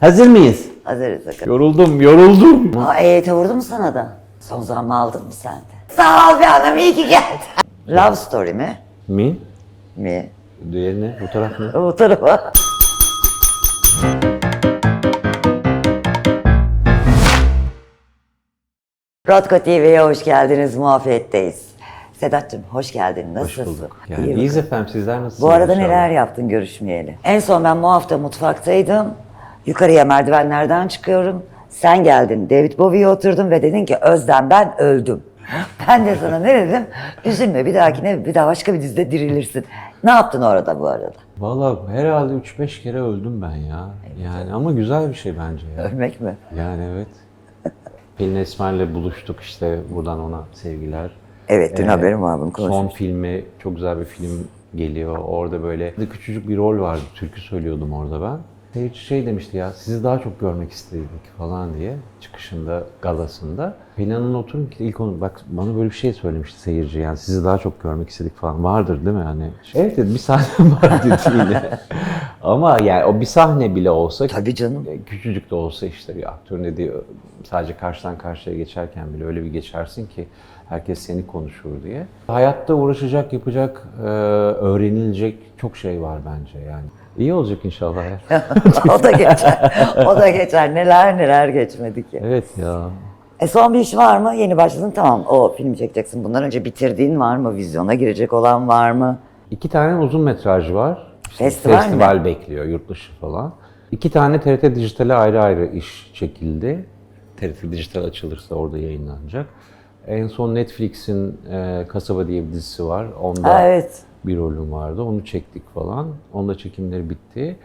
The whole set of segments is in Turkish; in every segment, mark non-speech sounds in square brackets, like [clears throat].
Hazır mıyız? Hazırız bakalım. Yoruldum, yoruldum. Aa, EYT vurdu mu sana da? Son zaman aldın mı sen de? Sağ ol bir hanım iyi ki geldin. Love story mi? Mi? Mi? Diğeri ne? Bu taraf ne? O tarafa. Rotko TV'ye hoş geldiniz. Muafiyetteyiz. Sedat'cığım hoş geldin. Hoş Nasılsın? bulduk. Yani İyi iyiyiz bakalım. efendim, sizler nasılsınız? Bu arada inşallah? neler yaptın görüşmeyeli? En son ben bu hafta mutfaktaydım. Yukarıya merdivenlerden çıkıyorum. Sen geldin. David Bowie'ye oturdun ve dedin ki Özlem ben öldüm. [laughs] Ben de sana ne dedim? Üzülme bir dahakine bir daha başka bir dizide dirilirsin. Ne yaptın orada bu arada? Valla herhalde 3-5 kere öldüm ben ya. Yani ama güzel bir şey bence ya. Ölmek mi? Yani evet. [laughs] Pelin Esmer'le buluştuk işte buradan ona sevgiler. Evet dün Ee, haberim var bunu Son konuşmuştuk. filmi çok güzel bir film geliyor. Orada böyle küçücük bir rol vardı. Türkü söylüyordum orada ben. Seyirci şey demişti ya sizi daha çok görmek istedik falan diye çıkışında galasında. Hanım'la oturun ki ilk onu bak bana böyle bir şey söylemişti seyirci yani sizi daha çok görmek istedik falan vardır değil mi hani? Evet dedi bir sahne [laughs] var dedi yine. [laughs] Ama yani o bir sahne bile olsa Tabii canım. e, küçücük de olsa işte bir aktörün dediği sadece karşıdan karşıya geçerken bile öyle bir geçersin ki herkes seni konuşur diye. Hayatta uğraşacak, yapacak, e, öğrenilecek çok şey var bence yani. İyi olacak inşallah ya. [laughs] o da geçer. O da geçer. Neler neler geçmedi ki. evet ya. E son bir iş var mı? Yeni başladın tamam o filmi çekeceksin. Bundan önce bitirdiğin var mı? Vizyona girecek olan var mı? İki tane uzun metraj var. İşte Festival mi? festival bekliyor, yurt dışı falan. İki tane TRT Dijital'e ayrı ayrı iş çekildi. TRT Dijital açılırsa orada yayınlanacak. En son Netflix'in e, Kasaba diye bir dizisi var. Onda Ha, evet. Bir rolüm vardı. Onu çektik falan. Onda çekimleri bitti.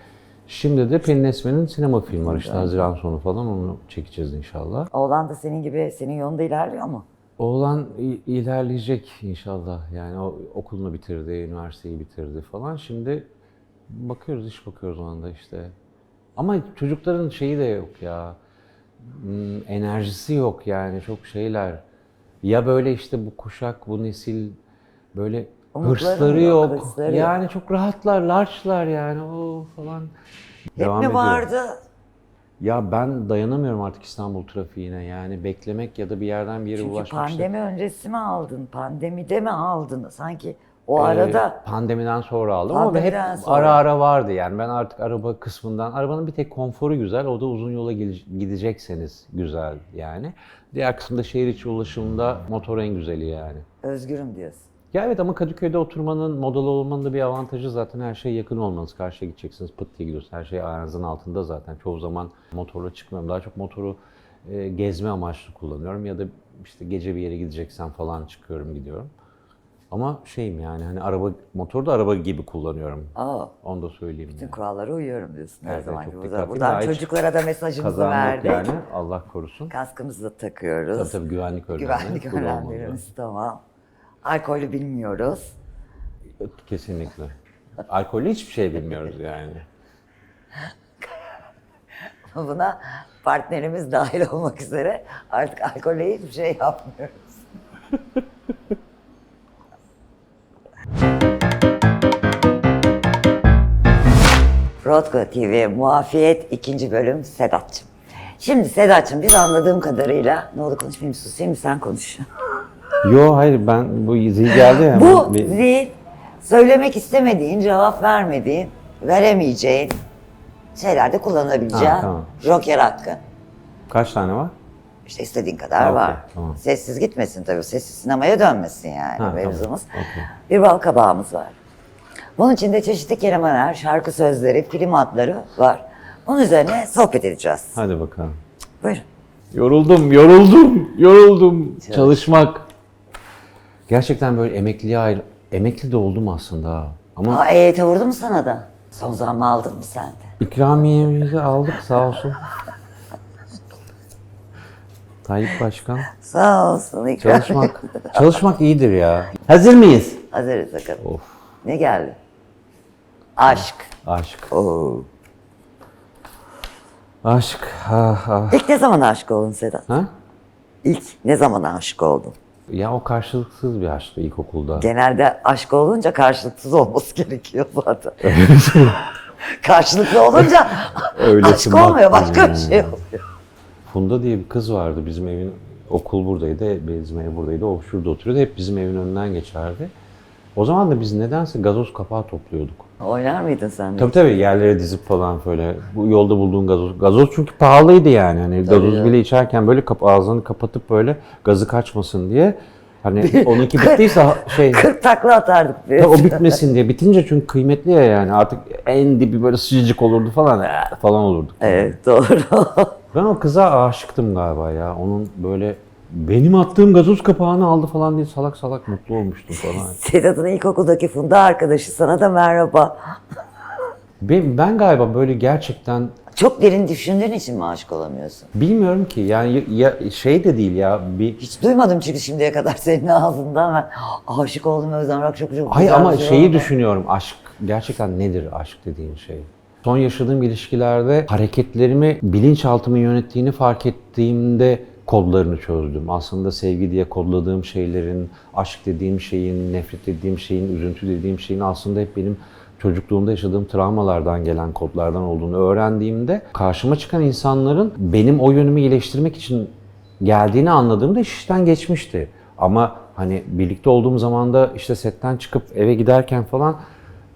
Şimdi de Pelin Esmer'in sinema filmi var. İşte Haziran sonu falan onu çekeceğiz inşallah. Oğlan da senin gibi senin yolunda ilerliyor mu? Oğlan ilerleyecek inşallah. Yani o okulunu bitirdi, üniversiteyi bitirdi falan. Şimdi bakıyoruz, iş bakıyoruz o anda işte. Ama çocukların şeyi de yok ya. Hmm, Enerjisi yok yani çok şeyler. Ya böyle işte bu kuşak, bu nesil böyle Umutları hırsları yok. yok, hırsları yok. yani çok rahatlar, larçlar yani o falan. Hep Devam mi ediyor. vardı? Ya ben dayanamıyorum artık İstanbul trafiğine. Yani beklemek ya da bir yerden bir yere Çünkü ulaşmak. işte. pandemi öncesi mi aldın? Pandemide mi aldın? Sanki o Ee, arada pandemiden sonra aldım ama hep Pandemiden sonra. ara ara vardı yani ben artık araba kısmından arabanın bir tek konforu güzel o da uzun yola gide- gidecekseniz güzel yani. Diğer kısımda şehir içi ulaşımda motor en güzeli yani. özgürüm diyorsun. Ya evet ama Kadıköy'de oturmanın, modalı olmanın da bir avantajı zaten her şeye yakın olmanız. Karşıya gideceksiniz, pıt diye gidiyorsunuz. Her şey ayağınızın altında zaten. Çoğu zaman motorla çıkmıyorum. Daha çok motoru e, gezme amaçlı kullanıyorum. Ya da işte gece bir yere gideceksem falan çıkıyorum, gidiyorum. Ama şeyim yani hani araba, motoru da araba gibi kullanıyorum. Aa, Onu da söyleyeyim bütün yani. kurallara uyuyorum diyorsun her Evet, zaman. gibi. Buradan hiç çocuklara da mesajımızı verdik. yani Allah korusun. Kaskımızı da takıyoruz. Tabii tabii güvenlik önlemleri. Güvenlik önlemlerimiz tamam. Alkolü bilmiyoruz. Kesinlikle. Alkollü hiçbir şey bilmiyoruz yani. [laughs] Buna partnerimiz dahil olmak üzere artık alkolle hiçbir şey yapmıyoruz. [laughs] Rodko TV Muafiyet ikinci bölüm Sedat'cığım. Şimdi Sedat'cığım biz anladığım kadarıyla ne oldu konuşmayayım susayım mı sen konuş. Yo hayır ben bu zil geldi ya. Bu bir- zil söylemek istemediğin, cevap vermediğin, veremeyeceğin şeylerde kullanabileceğin Ha, tamam. joker hakkı. Kaç tane var? İşte istediğin kadar Ha, var. tamam. Sessiz gitmesin tabii. Sessiz sinemaya dönmesin yani Ha, mevzumuz. tamam, okey. Bir bal kabağımız var. Bunun içinde çeşitli kelimeler, şarkı sözleri, film adları var. Bunun üzerine sohbet edeceğiz. Hadi bakalım. Buyurun. Yoruldum, yoruldum, yoruldum. Çalışmak. Gerçekten böyle emekliye ayrı... Emekli de oldum aslında. Ama Aa, EYT vurdu mu sana da? Son zaman aldın mı sen de? ikramiyemizi aldık sağ olsun. Tayyip Başkan. Sağ olsun. ikram. Çalışmak, çalışmak iyidir ya. Hazır mıyız? Hazırız bakalım. Of, Ne geldi? Aşk. aşk. Oo. Aşk, ha ha. İlk ne zaman aşık oldun Sedat? Ha? İlk ne zaman aşık oldun? Ya o karşılıksız bir aşktı ilkokulda. Genelde aşk olunca karşılıksız olması [laughs] gerekiyor zaten. [laughs] Karşılıklı olunca [laughs] aşk olmuyor, başka bir şey oluyor. Funda diye bir kız vardı bizim evin okul buradaydı, bizim ev buradaydı. O şurada oturuyordu. Hep bizim evin önünden geçerdi. O zaman da biz nedense gazoz kapağı topluyorduk. Oynar mıydın sen de? Tabii tabii yerlere dizip falan böyle. Bu yolda bulduğun gazoz. Gazoz çünkü pahalıydı yani. Hani gazoz ya. bile içerken böyle kap ağzını kapatıp böyle gazı kaçmasın diye. Hani [laughs] onunki bittiyse ha- şey [laughs] 40 takla atardık. Tabii o bitmesin diye. Bitince çünkü kıymetli ya yani. Artık en dibi böyle sıcacık olurdu falan. "Eh" falan olurdu. Evet doğru. [laughs] Ben o kıza aşıktım galiba ya. Onun böyle benim attığım gazoz kapağını aldı falan diye salak salak mutlu olmuştum falan. [laughs] Sedat'ın ilkokuldaki Funda arkadaşı sana da merhaba. Ben, ben galiba böyle gerçekten Çok derin düşündüğün için mi aşık olamıyorsun? bilmiyorum ki yani ya, şey de değil ya bir Hiç duymadım çünkü şimdiye kadar senin ağzından ben aşık oldum Özlem Rock çok çok Hayır güzel ama bir şey şeyi oldu. düşünüyorum. Aşk gerçekten nedir aşk dediğin şey? Son yaşadığım ilişkilerde hareketlerimi bilinçaltımın yönettiğini fark ettiğimde kodlarını çözdüm. Aslında sevgi diye kodladığım şeylerin, aşk dediğim şeyin, nefret dediğim şeyin, üzüntü dediğim şeyin aslında hep benim çocukluğumda yaşadığım travmalardan gelen kodlardan olduğunu öğrendiğimde karşıma çıkan insanların benim o yönümü iyileştirmek için geldiğini anladığımda iş işten geçmişti. Ama hani birlikte olduğum zaman da işte setten çıkıp eve giderken falan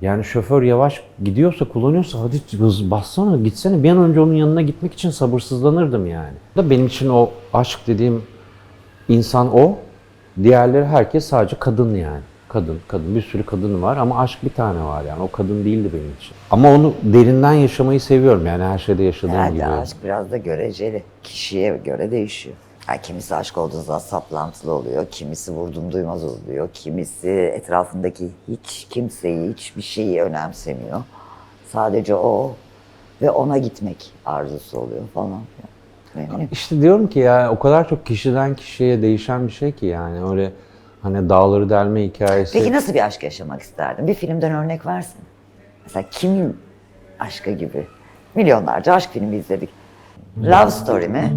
yani şoför yavaş gidiyorsa kullanıyorsa hadi hız bassana gitsene bir an önce onun yanına gitmek için sabırsızlanırdım yani. Da benim için o aşk dediğim insan o. Diğerleri herkes sadece kadın yani. Kadın, kadın. Bir sürü kadın var ama aşk bir tane var yani. O kadın değildi benim için. Ama onu derinden yaşamayı seviyorum yani her şeyde yaşadığım Herhalde gibi. aşk biraz da göreceli. Kişiye göre değişiyor. Yani kimisi aşk olduğunda saplantılı oluyor, kimisi vurdum duymaz oluyor, kimisi etrafındaki hiç kimseyi, hiçbir şeyi önemsemiyor. Sadece o ve ona gitmek arzusu oluyor falan. Yani İşte diyorum ki ya o kadar çok kişiden kişiye değişen bir şey ki yani öyle hani dağları delme hikayesi. Peki nasıl bir aşk yaşamak isterdin? Bir filmden örnek versin. Mesela kimin aşkı gibi? Milyonlarca aşk filmi izledik. Love Story mi?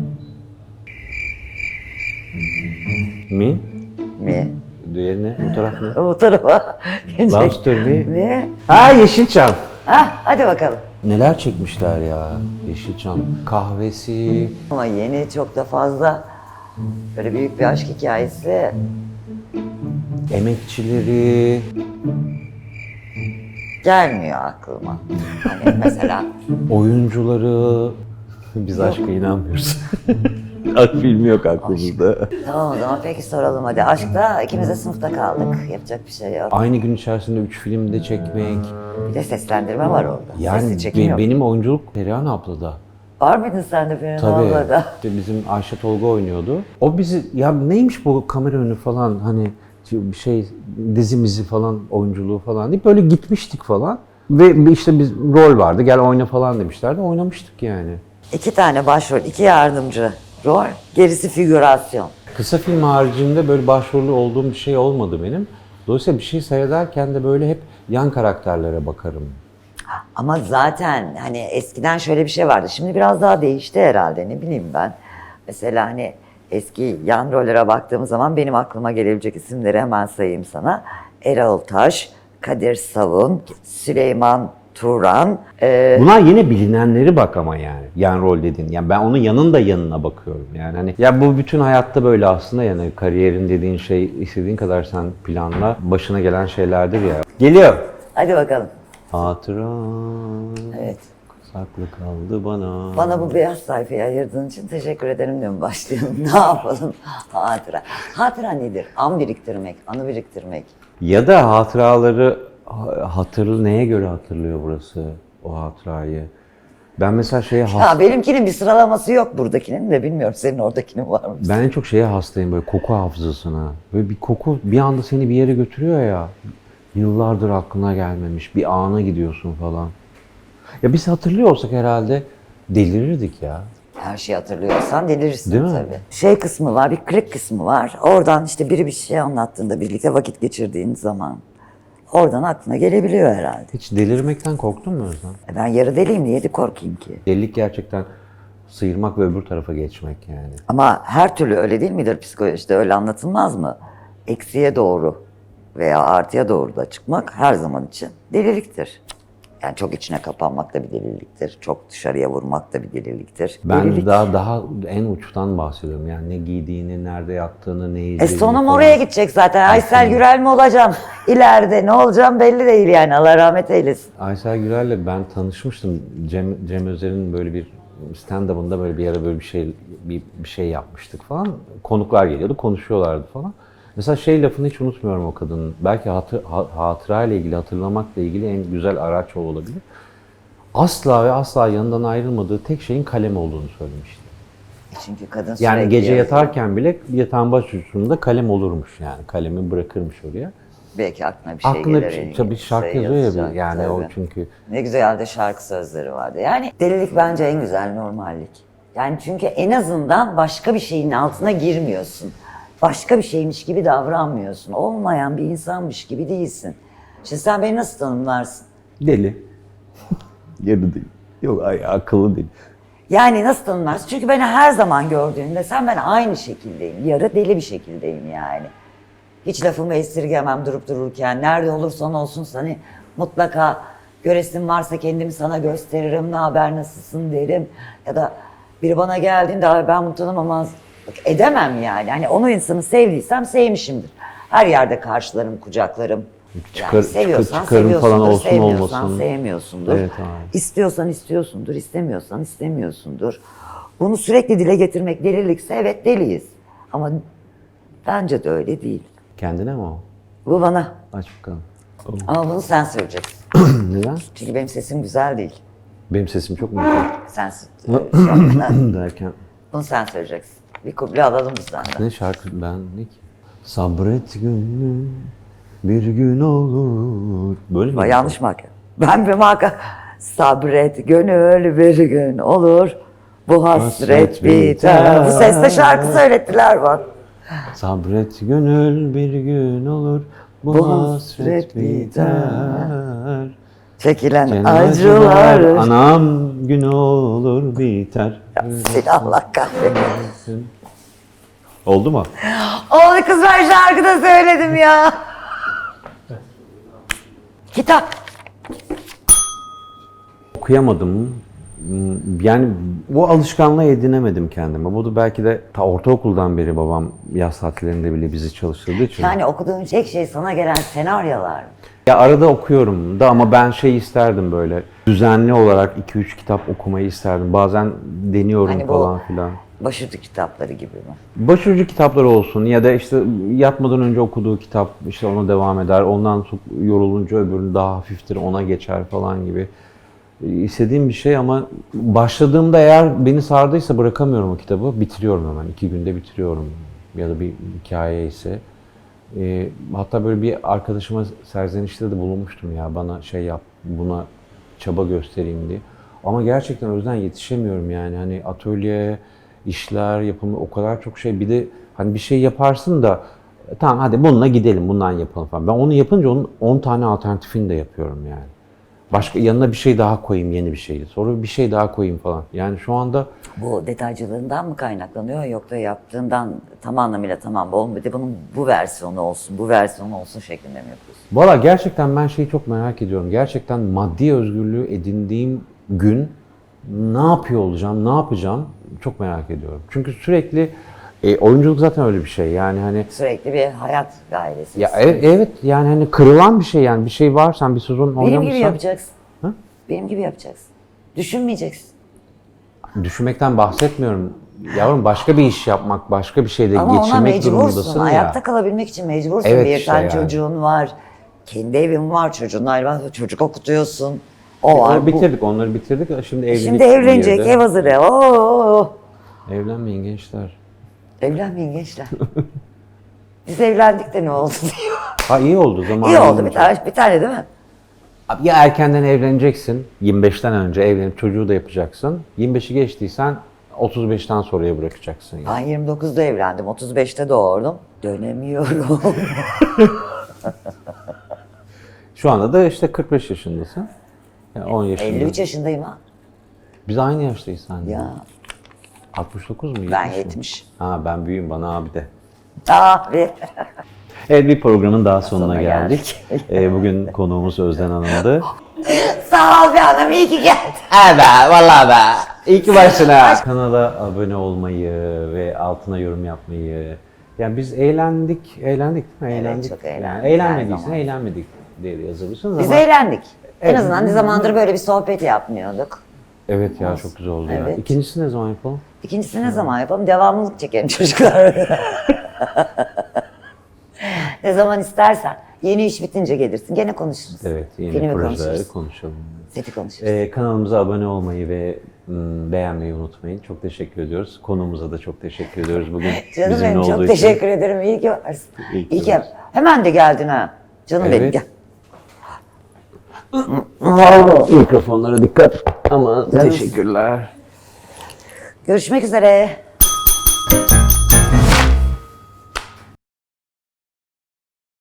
Mi? Mi? Diğeri ne? Bu taraf ne? O tarafa. Love Story mi? Mi? Ha Yeşilçam. Hah, hadi bakalım. Neler çekmişler ya Yeşilçam. Kahvesi. Ama yeni çok da fazla böyle büyük bir aşk hikayesi. Emekçileri. gelmiyor aklıma. Hani mesela Oyuncuları. Biz aşka inanmıyoruz. [laughs] Aşk filmi yok aklımızda. tamam o zaman peki soralım hadi. Aşkta ikimiz de sınıfta kaldık. Yapacak bir şey yok. Aynı gün içerisinde üç filmde çekmek. Bir de seslendirme var orada. Yani Sesli çekim be- yok. benim oyunculuk Perihan ablada. Var mıydın sen de Perihan Tabii. ablada? İşte bizim Ayşe Tolga oynuyordu. O bizi ya neymiş bu kamera önü falan hani bir şey dizimizi falan oyunculuğu falan deyip böyle gitmiştik falan. Ve işte biz rol vardı gel oyna falan demişlerdi oynamıştık yani. İki tane başrol, iki yardımcı rol. Gerisi figürasyon. Kısa film haricinde böyle başrolü olduğum bir şey olmadı benim. Dolayısıyla bir şey seyrederken de böyle hep yan karakterlere bakarım. Ama zaten hani eskiden şöyle bir şey vardı. Şimdi biraz daha değişti herhalde ne bileyim ben. Mesela hani eski yan rollere baktığım zaman benim aklıma gelebilecek isimleri hemen sayayım sana. Erol Taş, Kadir Savun, Süleyman Turan, e, Bunlar yine bilinenleri bak ama yani. Yan rol dedin. Yani ben onun yanın da yanına bakıyorum. Yani hani ya bu bütün hayatta böyle aslında yani kariyerin dediğin şey istediğin kadar sen planla başına gelen şeylerdir ya. Geliyor. hadi bakalım. Hatıran Evet. saklı kaldı bana. Bana bu beyaz sayfayı ayırdığın için teşekkür ederim diyorum başlayalım. [laughs] Ne yapalım? Hatıra. Hatıra nedir? An biriktirmek, anı biriktirmek. Ya da hatıraları ha- hatırlı neye göre hatırlıyor burası o hatırayı? Ben mesela şeye has- Ya benimkinin bir sıralaması yok buradakinin de bilmiyorum senin oradakinin var mı? Ben en çok şeye hastayım böyle koku hafızasına. Böyle bir koku bir anda seni bir yere götürüyor ya. Yıllardır aklına gelmemiş. Bir ana gidiyorsun falan. Ya biz hatırlıyor olsak herhalde delirirdik ya. Her şeyi hatırlıyorsan delirirsin Değil mi? tabii. Şey kısmı var, bir klik kısmı var. Oradan işte biri bir şey anlattığında birlikte vakit geçirdiğin zaman oradan aklına gelebiliyor herhalde. Hiç delirmekten korktun mu Özlem? E Ben yarı deliyim niye de korkayım ki? Delilik gerçekten sıyırmak ve öbür tarafa geçmek yani. Ama her türlü öyle değil midir psikolojide öyle anlatılmaz mı? Eksiye doğru veya artıya doğru da çıkmak her zaman için deliliktir. Yani çok içine kapanmak da bir deliliktir. Çok dışarıya vurmak da bir deliliktir. Ben Delilik. daha daha en uçtan bahsediyorum. Yani ne giydiğini, nerede yattığını, ne E yediğini. sonum falan. oraya gidecek zaten. Aysel Gürel mi olacağım? [laughs] İleride ne olacağım belli değil yani. Allah rahmet eylesin. Aysel Gürel'le ben tanışmıştım. Cem, Cem Özer'in böyle bir stand-up'ında böyle bir ara böyle bir şey bir, bir şey yapmıştık falan. Konuklar geliyordu, konuşuyorlardı falan. Mesela şey lafını hiç unutmuyorum o kadının. Belki hatır, ha, hatıra ile ilgili, hatırlamakla ilgili en güzel araç o olabilir. Asla ve asla yanından ayrılmadığı tek şeyin kalem olduğunu söylemişti. Çünkü kadın Yani gece yazıyor. yatarken bile yatağın başucunda kalem olurmuş yani. Kalemi bırakırmış oraya. Belki aklına bir şey Aklına gelir. bir şey, tabii şarkı yazıyor ya yani o tabii. çünkü Ne güzel de şarkı sözleri vardı. Yani delilik bence en güzel normallik. Yani çünkü en azından başka bir şeyin altına girmiyorsun. Başka bir şeymiş gibi davranmıyorsun. Olmayan bir insanmış gibi değilsin. Şimdi sen beni nasıl tanımlarsın? deli. [laughs] Yarı değil. Yok ay, akıllı değil. Yani nasıl tanımlarsın? Çünkü beni her zaman gördüğünde sen ben aynı şekildeyim. Yarı deli bir şekildeyim yani. Hiç lafımı esirgemem durup dururken. Nerede olursan olsun seni mutlaka göresin varsa kendimi sana gösteririm. Ne haber nasılsın derim. Ya da biri bana geldiğinde "Abi ben bunu tanımamaz edemem yani. Hani onu insanı sevdiysem sevmişimdir. Her yerde karşılarım, kucaklarım. Çıkar- yani seviyorsan falan seviyorsundur, olsun, sevmiyorsan olmasın. sevmiyorsundur. Evet, abi. İstiyorsan istiyorsundur, istemiyorsan istemiyorsundur. Bunu sürekli dile getirmek delilikse evet deliyiz. Ama bence de öyle değil. Kendine mi o? Bu bana. Aç bakalım. Ama bunu sen söyleyeceksin. [clears throat] Neden? Çünkü benim sesim güzel değil. Benim sesim çok mu güzel? Sen [clears throat] şu anda [clears throat] derken bunu sen söyleyeceksin. Bir kuble alalım biz senden. ne şarkı ben ne ki? Sabret gönlüm bir gün olur. Böyle mi? Yanlış mı? Ben bir marka sabret gönül bir gün olur. Bu hasret Hasret biter. biter. Bu sesle şarkı söylettiler bak. Sabret gönül bir gün olur. Bu, Bu hasret hasret biter. Çekilen Cenacılar acılar. anam gün olur biter. Seni Allah kahretsin. Oldu mu? Oğlum kız ben şarkıda söyledim ya. Kitap. okuyamadım. Hmm, Yani bu alışkanlığı edinemedim kendime. Bu da belki de ta ortaokuldan beri babam yaz tatillerinde bile bizi çalıştırdığı için. Yani okuduğun tek şey sana gelen senaryolar. Ya arada okuyorum da ama ben şey isterdim böyle düzenli olarak 2-3 kitap okumayı isterdim. Bazen deniyorum Hani bu- falan filan. Başucu kitapları gibi mi? Başucu kitaplar olsun ya da işte yatmadan önce okuduğu kitap işte ona devam eder. Ondan sonra yorulunca öbürünü daha hafiftir ona geçer falan gibi. İstediğim bir şey ama başladığımda eğer beni sardıysa bırakamıyorum o kitabı. Bitiriyorum hemen. iki günde bitiriyorum. Ya da bir hikaye ise. Ee, hatta böyle bir arkadaşıma serzenişte de bulunmuştum ya bana şey yap buna çaba göstereyim diye. Ama gerçekten o yüzden yetişemiyorum yani hani atölye, işler, yapımı o kadar çok şey. Bir de hani bir şey yaparsın da "E, tamam hadi bununla gidelim bundan yapalım falan. Ben onu yapınca onun 10 tane alternatifini de yapıyorum yani. Başka yanına bir şey daha koyayım yeni bir şeyi. Sonra bir şey daha koyayım falan. Yani şu anda Bu detaycılığından mı kaynaklanıyor yoksa yaptığından tam anlamıyla tamam olmadı bunun bu versiyonu olsun, bu versiyonu olsun şeklinde mi yapıyorsun? Valla gerçekten ben şeyi çok merak ediyorum. Gerçekten maddi özgürlüğü edindiğim gün ne yapıyor olacağım, ne yapacağım çok merak ediyorum. Çünkü sürekli e, oyunculuk zaten öyle bir şey. Yani hani Sürekli bir hayat gayresi. ya e- evet yani hani kırılan bir şey yani bir şey var sen bir sezon Benim oynamışsan gibi yapacaksın. Hı? Benim gibi yapacaksın. Düşünmeyeceksin. düşünmekten bahsetmiyorum. Yavrum başka bir iş yapmak, başka bir şeyde Ama ona geçirmek mecbursun. durumundasın ya. Ayakta kalabilmek için mecbursun. Evet bir işte tane yani. çocuğun var. Kendi evin var, çocuğun var. Çocuk okutuyorsun. O Onları var, bu. bitirdik, onları bitirdik. Şimdi evlilik Şimdi evlenecek, girdi. ev hazırı. Oo. Evlenmeyin gençler. Evlenmeyin gençler. [laughs] Biz evlendik de ne oldu [laughs] diyor. Ha iyi oldu zaman. İyi oldu bir tane, bir tane değil mi? Abi ya erkenden evleneceksin, 25'ten önce evlenip çocuğu da yapacaksın. 25'i geçtiysen 35'ten sonraya bırakacaksın. Yani. Ben 29'da evlendim, 35'te doğurdum. Dönemiyorum. [laughs] Şu anda da işte 45 yaşındasın. Yani 10 yaşında. 53 yaşındayım ha. Biz aynı yaştayız seninle. Ya 69 mu? ben 70 mi? 70. Ha ben büyüğüm bana abi de. Abi. Evet bir programın daha sonuna, Sonuna geldik. Ee, bugün konuğumuz Özden Hanım'dı. [laughs] Sağ ol be hanım iyi ki geldin. He be vallahi be. İyi ki varsın Kanala abone olmayı ve altına yorum yapmayı. Yani biz eğlendik, eğlendik değil mi? Evet, Eğlendik. çok Yani eğlendik her eğlenmediysen eğlenmedik diye yazabilirsiniz Biz ama. eğlendik. En Evet. azından ne zamandır böyle bir sohbet yapmıyorduk. Evet ya çok güzel oldu ya. Evet. İkincisi ne zaman yapalım? İkincisi ne zaman yapalım? Devamlılık çekelim çocuklar. ne zaman istersen. Yeni iş bitince gelirsin. Gene konuşuruz. Evet yeni Filmi projeleri konuşuruz. konuşalım. Seti konuşuruz. Ee, kanalımıza abone olmayı ve mm, beğenmeyi unutmayın. Çok teşekkür ediyoruz. Konuğumuza da çok teşekkür ediyoruz bugün. Canım bizimle benim çok için. teşekkür ederim. İyi ki varsın. İyi ki İyi ki. varsın. Hemen de geldin ha. Canım benim Evet. gel. Mikrofonlara dikkat. Ama teşekkürler. Görüşmek üzere.